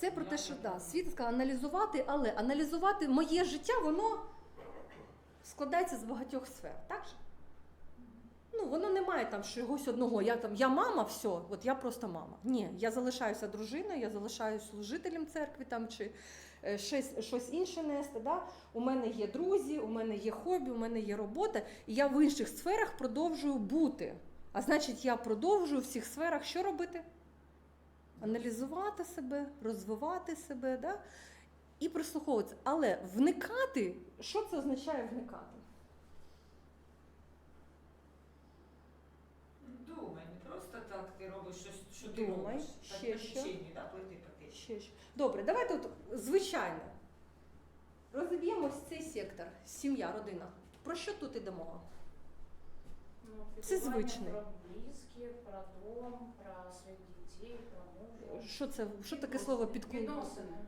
Це про те, що да, світ сказав аналізувати, але аналізувати моє життя, воно складається з багатьох сфер, так? Ну, воно не має там чогось одного. Я там я мама, все, от я просто мама. Ні, я залишаюся дружиною, я залишаюся служителем церкви там чи е, щось, щось інше нести. Да? У мене є друзі, у мене є хобі, у мене є робота, і я в інших сферах продовжую бути. А значить, я продовжую в всіх сферах що робити? Аналізувати себе, розвивати себе, да? і прислуховуватися. Але вникати, що це означає вникати? Думай, не просто так ти робиш щось, що ти Думай. робиш. Ще так, що? по да, плити по теченню. Ще ж. Добре, давайте от звичайно. Розіб'ємо ось цей сектор, сім'я, родина. Про що тут іде мова? Ну, Це звичне. Про близьких, про дом, про своїх дітей, про. Що це? Що таке слово підкул? Відносини.